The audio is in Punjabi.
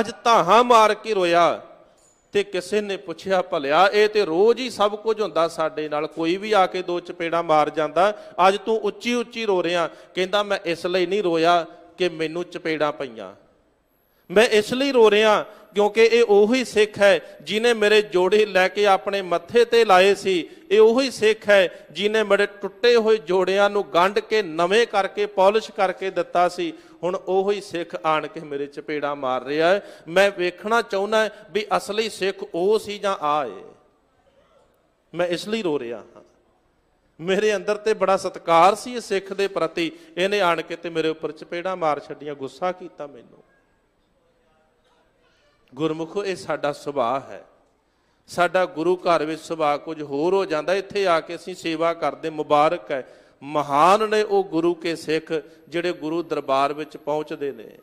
ਅੱਜ ਧਾਹਾਂ ਮਾਰ ਕੇ ਰੋਇਆ ਤੇ ਕਿਸੇ ਨੇ ਪੁੱਛਿਆ, ਭਲਿਆ, ਇਹ ਤੇ ਰੋਜ਼ ਹੀ ਸਭ ਕੁਝ ਹੁੰਦਾ ਸਾਡੇ ਨਾਲ, ਕੋਈ ਵੀ ਆ ਕੇ ਦੋ ਚਪੇੜਾ ਮਾਰ ਜਾਂਦਾ, ਅੱਜ ਤੂੰ ਉੱਚੀ ਉੱਚੀ ਰੋ ਰਿਹਾ, ਕਹਿੰਦਾ ਮੈਂ ਇਸ ਲਈ ਨਹੀਂ ਰੋਇਆ ਕਿ ਮੈਨੂੰ ਚਪੇੜਾਂ ਪਈਆਂ। ਮੈਂ ਇਸ ਲਈ ਰੋ ਰਿਹਾ ਕਿਉਂਕਿ ਇਹ ਉਹੀ ਸਿੱਖ ਹੈ ਜਿਨੇ ਮੇਰੇ ਜੋੜੇ ਲੈ ਕੇ ਆਪਣੇ ਮੱਥੇ ਤੇ ਲਾਏ ਸੀ। ਇਹ ਉਹੀ ਸਿੱਖ ਹੈ ਜਿਨੇ ਮੇਰੇ ਟੁੱਟੇ ਹੋਏ ਜੋੜਿਆਂ ਨੂੰ ਗੰਢ ਕੇ ਨਵੇਂ ਕਰਕੇ, ਪਾਲਿਸ਼ ਕਰਕੇ ਦਿੱਤਾ ਸੀ। ਹੁਣ ਉਹੀ ਸਿੱਖ ਆਣ ਕੇ ਮੇਰੇ ਚਪੇੜਾ ਮਾਰ ਰਿਹਾ ਹੈ। ਮੈਂ ਵੇਖਣਾ ਚਾਹੁੰਦਾ ਵੀ ਅਸਲੀ ਸਿੱਖ ਉਹ ਸੀ ਜਾਂ ਆ ਏ। ਮੈਂ ਇਸ ਲਈ ਰੋ ਰਿਹਾ ਹਾਂ। ਮੇਰੇ ਅੰਦਰ ਤੇ ਬੜਾ ਸਤਿਕਾਰ ਸੀ ਇਹ ਸਿੱਖ ਦੇ ਪ੍ਰਤੀ। ਇਹਨੇ ਆਣ ਕੇ ਤੇ ਮੇਰੇ ਉੱਪਰ ਚਪੇੜਾ ਮਾਰ ਛੱਡੀਆਂ, ਗੁੱਸਾ ਕੀਤਾ ਮੈਨੂੰ। ਗੁਰਮੁਖੋ, ਇਹ ਸਾਡਾ ਸੁਭਾਅ ਹੈ। ਸਾਡਾ ਗੁਰੂ ਘਰ ਵਿੱਚ ਸੁਭਾਅ ਕੁਝ ਹੋਰ ਹੋ ਜਾਂਦਾ। ਇੱਥੇ ਆ ਕੇ ਅਸੀਂ ਸੇਵਾ ਕਰਦੇ, ਮੁਬਾਰਕ ਹੈ। ਮਹਾਨ ਨੇ ਉਹ ਗੁਰੂ ਕੇ ਸਿੱਖ, ਜਿਹੜੇ ਗੁਰੂ ਦਰਬਾਰ ਵਿੱਚ ਪਹੁੰਚਦੇ ਨੇ।